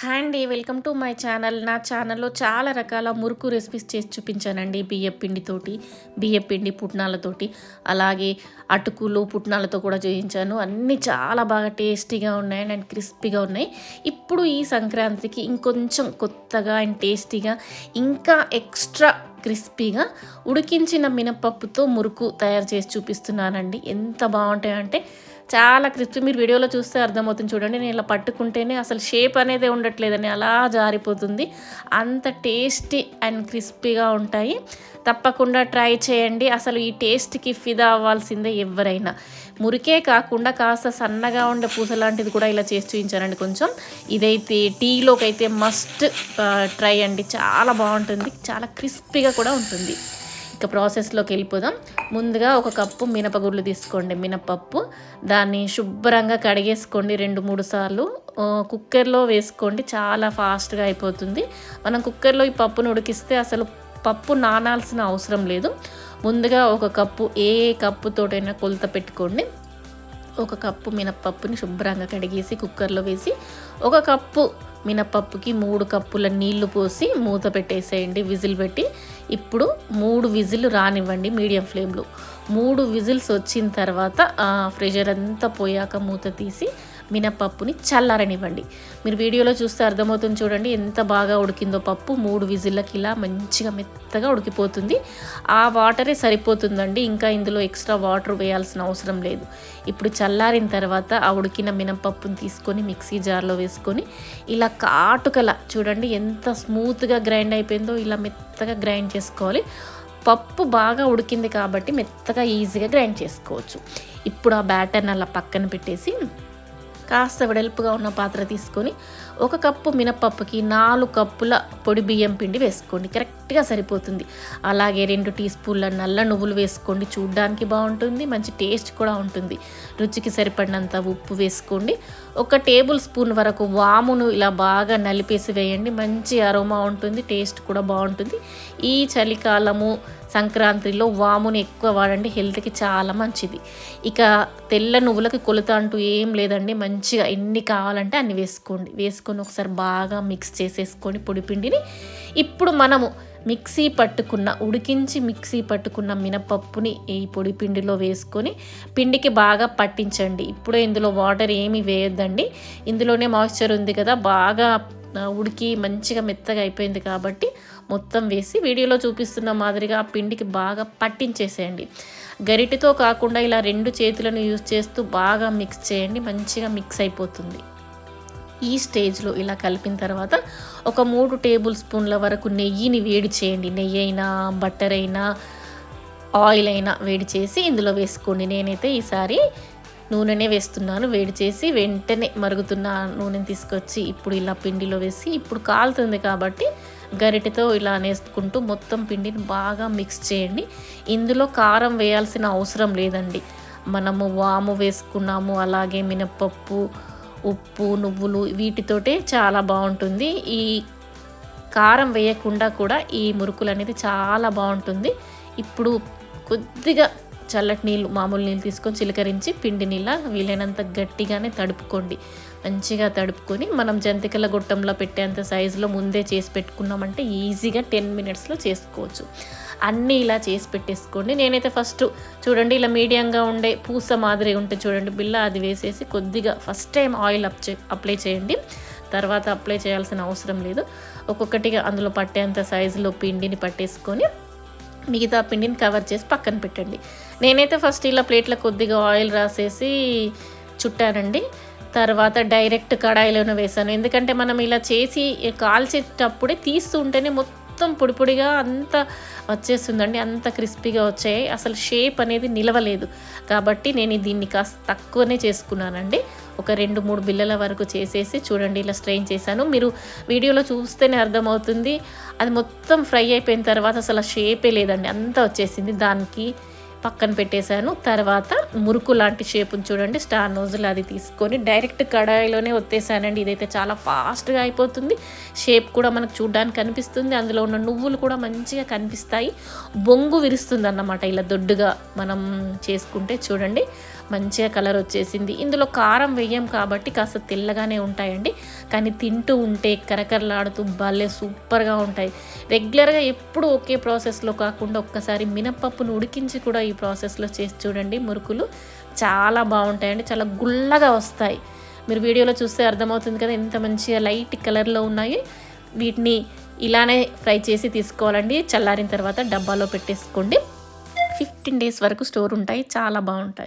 Hi అండి welcome to my channel. నా ఛానల్లో చాలా రకాల మురుకు రెసిపీస్ చేసి చూపించానండి బియ్య పిండితోటి బియ్య పిండి పుట్నాలతోటి. అలాగే అటుకులు పుట్నాలతో కూడా చేయించాను. అన్నీ చాలా బాగా టేస్టీగా ఉన్నాయి అండ్ క్రిస్పీగా ఉన్నాయి. ఇప్పుడు ఈ సంక్రాంతికి ఇంకొంచెం కొత్తగా అండ్ టేస్టీగా ఇంకా ఎక్స్ట్రా క్రిస్పీగా ఉడికించిన మినపప్పుతో మురుకు తయారు చేసి చూపిస్తున్నానండి. ఎంత బాగుంటాయంటే చాలా క్రిస్పీ మీరు వీడియోలో చూస్తే అర్థమవుతుంది చూడండి. నేను ఇలా పట్టుకుంటేనే అసలు షేప్ అనేది ఉండట్లేదని అలా జారిపోతుంది. అంత టేస్టీ అండ్ క్రిస్పీగా ఉంటాయి. తప్పకుండా ట్రై చేయండి. అసలు ఈ టేస్ట్కి ఫిదా అవ్వాల్సిందే ఎవరైనా. మురికే కాకుండా కాస్త సన్నగా ఉండే పూస లాంటిది కూడా ఇలా చేసి చూపించానండి కొంచెం. ఇదైతే టీలోకి అయితే మస్ట్ ట్రై అండి. చాలా బాగుంటుంది. చాలా క్రిస్పీగా కూడా ఉంటుంది. ఇక ప్రాసెస్లోకి వెళ్ళిపోదాం. ముందుగా ఒక కప్పు మినపగుళ్ళు తీసుకోండి. మినపప్పు దాన్ని శుభ్రంగా కడిగేసుకోండి రెండు మూడు సార్లు. కుక్కర్లో వేసుకోండి. చాలా ఫాస్ట్గా అయిపోతుంది. మనం కుక్కర్లో ఈ పప్పును ఉడికిస్తే అసలు పప్పు నానాల్సిన అవసరం లేదు. ముందుగా ఒక కప్పు ఏ కప్పుతోటైనా కొలత పెట్టుకోండి. ఒక కప్పు మినప్పప్పుని శుభ్రంగా కడిగేసి కుక్కర్లో వేసి ఒక కప్పు మినపప్పుకి మూడు కప్పుల నీళ్ళు పోసి మూత పెట్టేసేయండి విజిల్ పెట్టి. ఇప్పుడు మూడు విజిల్ రానివ్వండి మీడియం ఫ్లేమ్లో. మూడు విజిల్స్ వచ్చిన తర్వాత ఫ్రెషర్ అంతా పోయాక మూత తీసి మినపప్పుని చల్లారనివ్వండి. మీరు వీడియోలో చూస్తే అర్థమవుతుంది చూడండి ఎంత బాగా ఉడికిందో పప్పు. మూడు విజిల్లకి ఇలా మంచిగా మెత్తగా ఉడికిపోతుంది. ఆ వాటరే సరిపోతుందండి. ఇంకా ఇందులో ఎక్స్ట్రా వాటర్ వేయాల్సిన అవసరం లేదు. ఇప్పుడు చల్లారిన తర్వాత ఆ ఉడికిన మినపప్పుని తీసుకొని మిక్సీ జార్లో వేసుకొని ఇలా కాటుకల చూడండి ఎంత స్మూత్గా గ్రైండ్ అయిపోయిందో ఇలా మెత్తగా గ్రైండ్ చేసుకోవాలి. పప్పు బాగా ఉడికింది కాబట్టి మెత్తగా ఈజీగా గ్రైండ్ చేసుకోవచ్చు. ఇప్పుడు ఆ బ్యాటర్ని అలా పక్కన పెట్టేసి కాస్త వెడల్పుగా ఉన్న పాత్ర తీసుకొని ఒక కప్పు మినపప్పుకి నాలుగు కప్పుల పొడి బియ్యం పిండి వేసుకోండి. కరెక్ట్గా సరిపోతుంది. అలాగే రెండు టీ స్పూన్ల నల్ల నువ్వులు వేసుకోండి. చూడ్డానికి బాగుంటుంది. మంచి టేస్ట్ కూడా ఉంటుంది. రుచికి సరిపడినంత ఉప్పు వేసుకోండి. ఒక టేబుల్ స్పూన్ వరకు వామును ఇలా బాగా నలిపేసి వేయండి. మంచి అరోమా ఉంటుంది. టేస్ట్ కూడా బాగుంటుంది. ఈ చలికాలము సంక్రాంతిలో వాముని ఎక్కువ వాడండి హెల్త్కి చాలా మంచిది. ఇక తెల్ల నువ్వులకి కొలత అంటూ ఏం లేదండి మంచిగా ఎన్ని కావాలంటే అన్ని వేసుకోండి. వేసుకొని ఒకసారి బాగా మిక్స్ చేసేసుకొని పొడిపిండిని ఇప్పుడు మనము మిక్సీ పట్టుకున్న ఉడికించి మిక్సీ పట్టుకున్న మినపప్పుని ఈ పొడి పిండిలో వేసుకొని పిండికి బాగా పట్టించండి. ఇప్పుడే ఇందులో వాటర్ ఏమి వేయొద్దండి. ఇందులోనే మాయిశ్చర్ ఉంది కదా బాగా ఉడికి మంచిగా మెత్తగా అయిపోయింది కాబట్టి మొత్తం వేసి వీడియోలో చూపిస్తున్న మాదిరిగా ఆ పిండికి బాగా పట్టించేసేయండి. గరిటితో కాకుండా ఇలా రెండు చేతులను యూజ్ చేస్తూ బాగా మిక్స్ చేయండి. మంచిగా మిక్స్ అయిపోతుంది. ఈ స్టేజ్లో ఇలా కలిపిన తర్వాత ఒక మూడు టేబుల్ స్పూన్ల వరకు నెయ్యిని వేడి చేయండి. నెయ్యి అయినా బట్టర్ అయినా ఆయిల్ అయినా వేడి చేసి ఇందులో వేసుకోండి. నేనైతే ఈసారి నూనెనే వేస్తున్నాను. వేడి చేసి వెంటనే మరుగుతున్న నూనెని తీసుకొచ్చి ఇప్పుడు ఇలా పిండిలో వేసి ఇప్పుడు కాలుతుంది కాబట్టి గరిటెతో ఇలా నేసుకుంటూ మొత్తం పిండిని బాగా మిక్స్ చేయండి. ఇందులో కారం వేయాల్సిన అవసరం లేదండి. మనము వాము వేసుకున్నాము అలాగే మినప్పప్పు ఉప్పు నువ్వులు వీటితోటే చాలా బాగుంటుంది. ఈ కారం వేయకుండా కూడా ఈ మురుకులు అనేది చాలా బాగుంటుంది. ఇప్పుడు కొద్దిగా చల్లటి నీళ్ళు మామూలు నీళ్ళు తీసుకొని చిలకరించి పిండి నీళ్ళ వీలైనంత గట్టిగానే తడుపుకోండి. మంచిగా తడుపుకొని మనం జంతికల గొట్టంలో పెట్టేంత సైజులో ముందే చేసి పెట్టుకున్నామంటే ఈజీగా టెన్ మినిట్స్లో చేసుకోవచ్చు. అన్నీ ఇలా చేసి పెట్టేసుకోండి. నేనైతే ఫస్ట్ చూడండి ఇలా మీడియంగా ఉండే పూస మాదిరి ఉంటే చూడండి బిల్ల అది వేసేసి కొద్దిగా first time oil up apply చేయండి. తర్వాత అప్లై చేయాల్సిన అవసరం లేదు. ఒక్కొక్కటిగా అందులో పట్టేంత సైజులో పిండిని పట్టేసుకొని మిగతా పిండిని కవర్ చేసి పక్కన పెట్టండి. నేనైతే ఫస్ట్ ఇలా ప్లేట్లో కొద్దిగా ఆయిల్ రాసేసి చుట్టానండి. తర్వాత డైరెక్ట్ కడాయిలోనే వేసాను ఎందుకంటే మనం ఇలా చేసి కాల్చేటప్పుడే తీస్తుంటేనే మొత్తం పొడి పొడిగా అంత వచ్చేస్తుందండి. అంత క్రిస్పీగా వచ్చాయి. అసలు షేప్ అనేది నిలవలేదు. కాబట్టి నేను దీన్ని కాస్త తక్కువనే చేసుకున్నానండి. ఒక రెండు మూడు బిల్లల వరకు చేసేసి చూడండి ఇలా స్ట్రెయిన్ చేశాను. మీరు వీడియోలో చూస్తేనే అర్థమవుతుంది. అది మొత్తం ఫ్రై అయిపోయిన తర్వాత అసలు షేపే లేదండి. అంతా వచ్చేసింది. దానికి పక్కన పెట్టేశాను. తర్వాత మురుకు లాంటి షేపుని చూడండి స్టార్ నోజులు అది తీసుకొని డైరెక్ట్ కడాయిలోనే ఒత్తేసానండి. ఇదైతే చాలా ఫాస్ట్గా అయిపోతుంది. షేప్ కూడా మనకు చూడడానికి కనిపిస్తుంది. అందులో ఉన్న నువ్వులు కూడా మంచిగా కనిపిస్తాయి. బొంగు విరుస్తుంది అన్నమాట ఇలా దొడ్డుగా మనం చేసుకుంటే చూడండి. మంచిగా కలర్ వచ్చేసింది. ఇందులో కారం వేయం కాబట్టి కాస్త తెల్లగానే ఉంటాయండి. కానీ తింటూ ఉంటే కరకరలాడుతూ భలే సూపర్గా ఉంటాయి. రెగ్యులర్గా ఎప్పుడు ఒకే ప్రాసెస్లో కాకుండా ఒక్కసారి మినప్పప్పును ఉడికించి కూడా ఈ ప్రాసెస్లో చేసి చూడండి. మురుకులు చాలా బాగుంటాయండి. చాలా గుల్లగా వస్తాయి. మీరు వీడియోలో చూస్తే అర్థమవుతుంది కదా ఎంత మంచిగా లైట్ కలర్లో ఉన్నాయి. వీటిని ఇలానే ఫ్రై చేసి తీసుకోవాలండి. చల్లారిన తర్వాత డబ్బాలో పెట్టేసుకోండి. ఫిఫ్టీన్ డేస్ వరకు స్టోర్ ఉంటాయి. చాలా బాగుంటాయి.